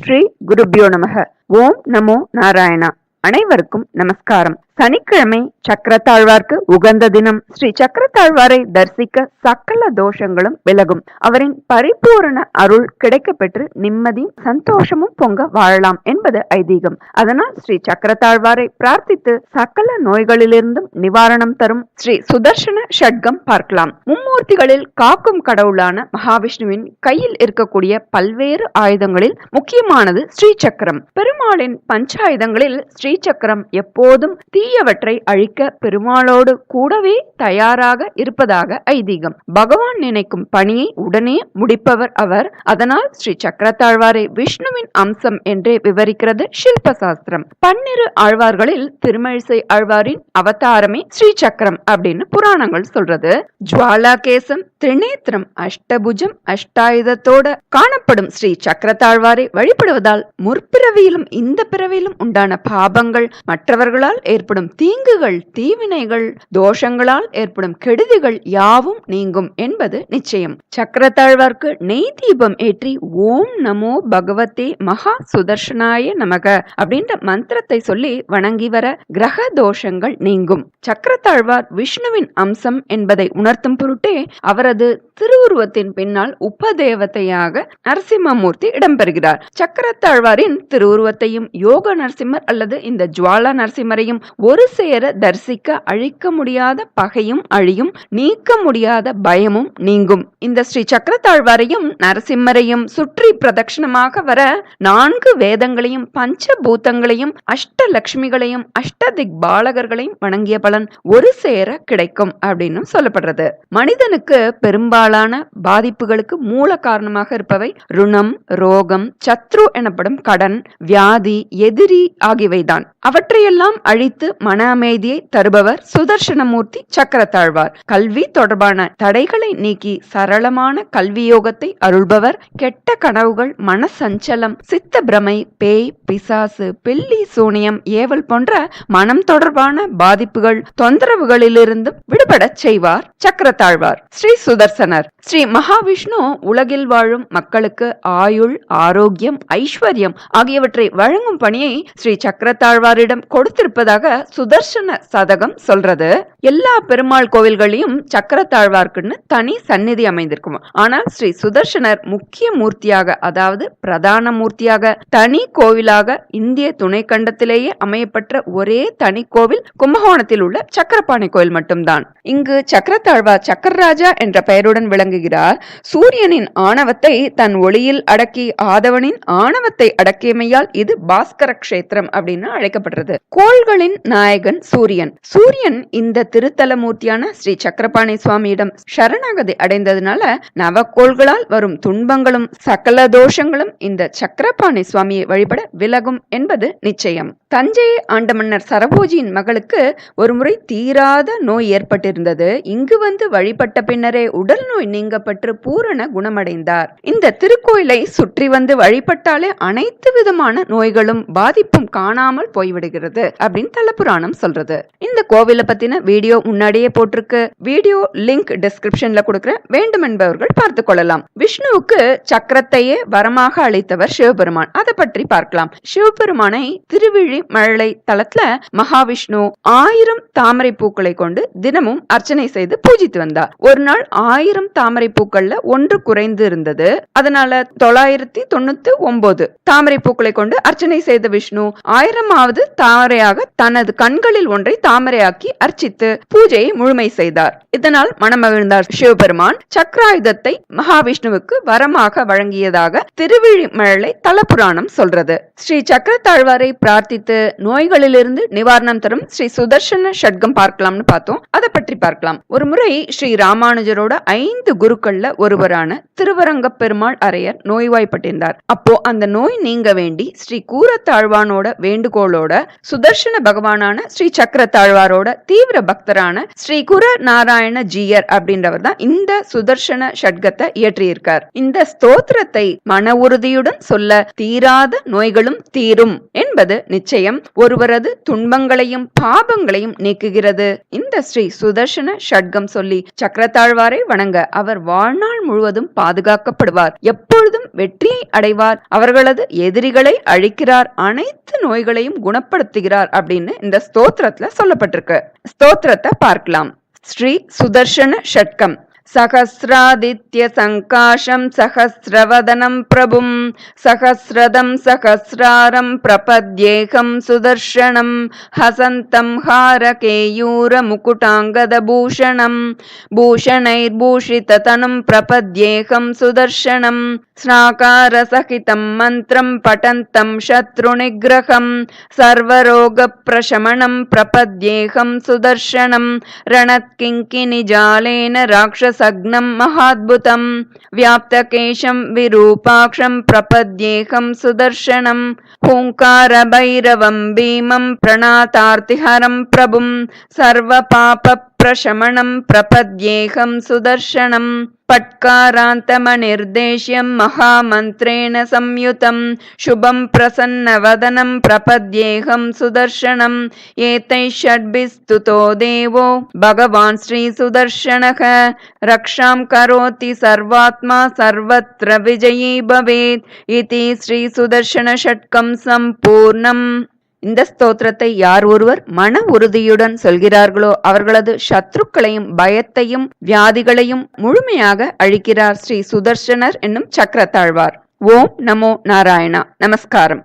ஸ்ரீ குருபியோ நமக. ஓம் நமோ நாராயணா. அனைவருக்கும் நமஸ்காரம். சனிக்கிழமை சக்கரத்தாழ்வார்க்கு உகந்த தினம். ஸ்ரீ சக்கரத்தாழ்வாரை தரிசிக்க சக்கல தோஷங்களும் விலகும். அவரின் பரிபூரண அருள் கிடைக்க பெற்று நிம்மதியும் சந்தோஷமும் பொங்க வாழலாம் என்பது ஐதீகம். அதனால் ஸ்ரீ சக்கரத்தாழ்வாரை பிரார்த்தித்து சக்கல நோய்களிலிருந்தும் நிவாரணம் தரும் ஸ்ரீ சுதர்ஷன ஷட்கம் பார்க்கலாம். மும்மூர்த்திகளில் காக்கும் கடவுளான மகாவிஷ்ணுவின் கையில் இருக்கக்கூடிய பல்வேறு ஆயுதங்களில் முக்கியமானது ஸ்ரீ சக்கரம் பெருமாளின் பஞ்சாயுதங்களில் ஸ்ரீ சக்கரம் எப்போதும் தீ தீயவற்றை அழிக்க பெருமாளோடு கூடவே தயாராக இருப்பதாக ஐதீகம். பகவான் நினைக்கும் பணியை உடனே முடிப்பவர் அவர். அதனால் ஸ்ரீ சக்கரத்தாழ்வாரை விஷ்ணுவின் அம்சம் என்றே விவரிக்கிறது ஷில்ப சாஸ்திரம் பன்னிரு ஆழ்வார்களில் திருமழிசை ஆழ்வாரின் அவதாரமே ஸ்ரீ சக்கரம் அப்படின்னு புராணங்கள் சொல்றது. ஜுவாலா கேசம் திரிநேத்திரம் அஷ்டபுஜம் அஷ்டாயுதத்தோட காணப்படும் ஸ்ரீ சக்கரத்தாழ்வாரை வழிபடுவதால் முற்பிறவியிலும் இந்த பிறவியிலும் உண்டான பாபங்கள் மற்றவர்களால் ஏற்படும் ஏற்படும் தீங்குகள் தீவினைகள் தோஷங்களால் ஏற்படும் கெடுதிகள் யாவும் நீங்கும் என்பது நிச்சயம். சக்கரத்தாழ்வார்க்கு நெய் தீபம் ஏற்றி ஓம் நமோ பகவதே மகா சுதர்ஷனாய நமக அப்படின்ற மந்திரத்தை சொல்லி வணங்கி வர கிரக தோஷங்கள் நீங்கும். சக்கரத்தாழ்வார் விஷ்ணுவின் அம்சம் என்பதை உணர்த்தும் பொருட்டே அவரது திருவுருவத்தின் பின்னால் உபதேவத்தையாக நரசிம்மமூர்த்தி இடம்பெறுகிறார். சக்கரத்தாழ்வாரின் திருவுருவத்தையும் யோக நரசிம்மர் அல்லது இந்த ஜுவாலா நரசிம்மரையும் ஒரு சேர தரிசிக்க அழிக்க முடியாத பகையும் அழியும் நீக்க முடியாத பயமும் நீங்கும். இந்த ஸ்ரீ சக்கரத்தாழ்வாரையும் நரசிம்மரையும் சுற்றி பிரதட்சிணமாக வர நான்கு வேதங்களையும் பஞ்ச அஷ்டலக்ஷ்மிகளையும் அஷ்ட லட்சுமிகளையும் பாலகர்களையும் வணங்கிய பலன் ஒரு சேர கிடைக்கும் அப்படின்னு சொல்லப்படுறது. மனிதனுக்கு பெரும்பாலான பாதிப்புகளுக்கு மூல காரணமாக இருப்பவை ருணம் ரோகம் சத்ரு எனப்படும் கடன் வியாதி எதிரி ஆகியவைதான். அவற்றையெல்லாம் அழித்து மன அமைதியை தருபவர் சுதர்சனமூர்த்தி சக்கரத்தாழ்வார். கல்வி தொடர்பான தடைகளை நீக்கி சரளமான கல்வி யோகத்தை அருள்பவர். கெட்ட கனவுகள் மன சஞ்சலம் சித்த பிரமை பேய் பிசாசு பில்லி சூனியம் ஏவல் போன்ற மனம் தொடர்பான பாதிப்புகள் தொந்தரவுகளிலிருந்தும் விடுபடச் செய்வார் சக்கரத்தாழ்வார். ஸ்ரீ சுதர்சனர். ஸ்ரீ மகாவிஷ்ணு உலகில் வாழும் மக்களுக்கு ஆயுள் ஆரோக்கியம் ஐஸ்வர்யம் ஆகியவற்றை வழங்கும் பணியை ஸ்ரீ சக்கரத்தாழ்வாரிடம் கொடுத்திருப்பதாக சுதர்சன சதகம் சொல்றது. எல்லா பெருமாள் கோவில்களையும் சக்கரத்தாழ்வார்க்குன்னு தனி சந்நிதி அமைந்திருக்கும். ஆனால் ஸ்ரீ சுதர்சனர் முக்கிய மூர்த்தியாக அதாவது பிரதான மூர்த்தியாக தனி கோவிலாக இந்திய துணைக்கண்டத்திலேயே அமையப்பட்ட ஒரே தனி கோவில் கும்பகோணத்தில் உள்ள சக்கரபாணி கோயில் மட்டும்தான். இங்கு சக்கரத்தாழ்வார் சக்கரராஜா என்ற பெயருடன் விளங்குகிறார். சூரியனின் ஆணவத்தை தன் ஒளியில் அடக்கி ஆதவனின் ஆணவத்தை அடக்கியமையால் இது பாஸ்கர கஷேத்திரம் அப்படின்னு அழைக்கப்படுறது. கோள்களின் நாயகன் சூரியன். சூரியன் இந்த திருத்தல மூர்த்தியான ஸ்ரீ சக்கரபாணி சுவாமியிடம் சரணாகதி அடைந்ததுனால நவக்கோள்களால் வரும் துன்பங்களும் சகல தோஷங்களும் இந்த சக்கரபாணி சுவாமியை வழிபட விலகும் என்பது நிச்சயம். தஞ்சையை ஆண்ட மன்னர் சரபோஜியின் மகளுக்கு ஒருமுறை தீராத நோய் ஏற்பட்டிருந்தது. இங்கு வந்து வழிபட்ட பின்னரே உடல் நோய் நீங்கப்பட்டு பூரண குணமடைந்தார். இந்த திருக்கோயிலை சுற்றி வந்து வழிபட்டாலே அனைத்து விதமான நோய்களும் பாதிப்பும் காணாமல் போய்விடுகிறது அப்படின்னு தலபுராணம் சொல்றது. இந்த கோவிலை பத்தின வீடியோ முன்னாடியே போட்டிருக்கு. வீடியோ லிங்க் டிஸ்கிரிப்ஷன்ல கொடுக்குறேன். வேண்டும் என்பவர்கள் பார்த்து கொள்ளலாம். விஷ்ணுவுக்கு சக்கரத்தையே வரமாக அளித்தவர் சிவபெருமான். அதை பற்றி பார்க்கலாம். சிவபெருமானை திருவிழி மழலை தளத்துல மகாவிஷ்ணு ஆயிரம் தாமரை பூக்களை கொண்டு தினமும் அர்ச்சனை செய்து பூஜித்து வந்தார். ஒரு நாள் ஆயிரம் தாமரை பூக்கள்ல ஒன்று குறைந்து இருந்தது. அதனால தொள்ளாயிரத்தி தொண்ணூத்தி ஒன்பது தாமரை பூக்களை கொண்டு அர்ச்சனை செய்த விஷ்ணு ஆயிரமாவது தாமரையாக தனது கண்களில் ஒன்றை தாமரையாக்கி அர்ச்சித்து பூஜையை முழுமை செய்தார். இதனால் மனமகிழ்ந்தார் சிவபெருமான். சக்கராயுதத்தை மகாவிஷ்ணுவுக்கு வரமாக வழங்கியதாக திருவிழிமழலை தலபுராணம் சொல்றது. ஸ்ரீ சக்கரத்தாழ்வாரை பிரார்த்தித்து நோய்களிலிருந்து நிவாரணம் தரும் ஸ்ரீ சுதர்சன ஷட்கம் பார்க்கலாம்னு பார்த்தோம். அதை பற்றி பார்க்கலாம். ஒரு முறை ஸ்ரீ ராமானுஜரோட ஐந்து குருக்கள்ல ஒருவரான திருவரங்க பெருமாள் அரையர் நோய்வாய்ப்பட்டிருந்தார். அப்போ அந்த நோய் நீங்க வேண்டி ஸ்ரீ கூரத்தாழ்வானோட வேண்டுகோளோட சுதர்ஷன பகவானான ஸ்ரீ சக்கர தாழ்வாரோட தீவிர பக்தரான ஸ்ரீ குர நாராயண ஜீயர் அப்படின்றவர் தான் இந்த சுதர்ஷன ஷட்கத்தை இயற்றியிருக்கார். இந்த ஸ்தோத்திரத்தை மன உறுதியுடன் சொல்ல தீராத நோய்களும் தீரும் என்பது நிச்சயம் ஒருவரது துன்பங்களையும் பாபங்களையும் நீக்குகிறது. இந்த ஸ்ரீ சுதர்ஷன ஷட்கம் சொல்லி சக்கரத்தாழ்வாரை வணங்க அவர் வாழ்நாள் முழுவதும் பாதுகாக்கப்படுவார். எப்பொழுதும் வெற்றியை அடைவார். அவர்களது எதிரிகளை அழிக்கிறார். அனைத்து நோய்களையும் குணப்படுத்துகிறார் அப்படின்னு இந்த ஸ்தோத்திரத்துல சொல்லப்பட்டிருக்கு. ஸ்தோத்திரத்தை பார்க்கலாம். ஸ்ரீ சுதர்ஷன ஷட்கம். सहस्रादित्यसङ्काशं सहस्रवदनं प्रभुं सहस्रदं सहस्रारं प्रपद्येऽहं सुदर्शनं हसन्तं हारकेयूरमुकुटाङ्गदभूषणं भूषणैर्भूषिततनुं प्रपद्येऽहं सुदर्शनं स्नाकारसहितं मन्त्रं पठन्तं शत्रुनिग्रहं सर्वरोगप्रशमनं प्रपद्येऽहं सुदर्शनं रणत्किङ्किनिजालेन राक्षसग्नं महाद्भुतं व्याप्तकेशं विरूपाक्षं प्रपद्येऽहं सुदर्शनं हुङ्कारभैरवं भीमं प्रणातार्तिहरं प्रभुं सर्वपापप्रशमनं प्रपद्येऽहं सुदर्शनं पट्कारान्तमनिर्देश्यं महामन्त्रेण संयुतं शुभं प्रसन्नवदनं प्रपद्येऽहं सुदर्शनम् एतैः षड्भिः स्तुतो देवो भगवान् श्रीसुदर्शनः रक्षां करोति सर्वात्मा सर्वत्र विजयी भवेत् इति श्रीसुदर्शनषट्कं सम्पूर्णम् இந்த ஸ்தோத்திரத்தை யார் ஒருவர் மன உறுதியுடன் சொல்கிறார்களோ அவர்களது சத்ருக்களையும் பயத்தையும் வியாதிகளையும் முழுமையாக அழிக்கிறார் ஸ்ரீ சுதர்ஷனர் என்னும் சக்கரத்தாழ்வார். ஓம் நமோ நாராயணா. நமஸ்காரம்.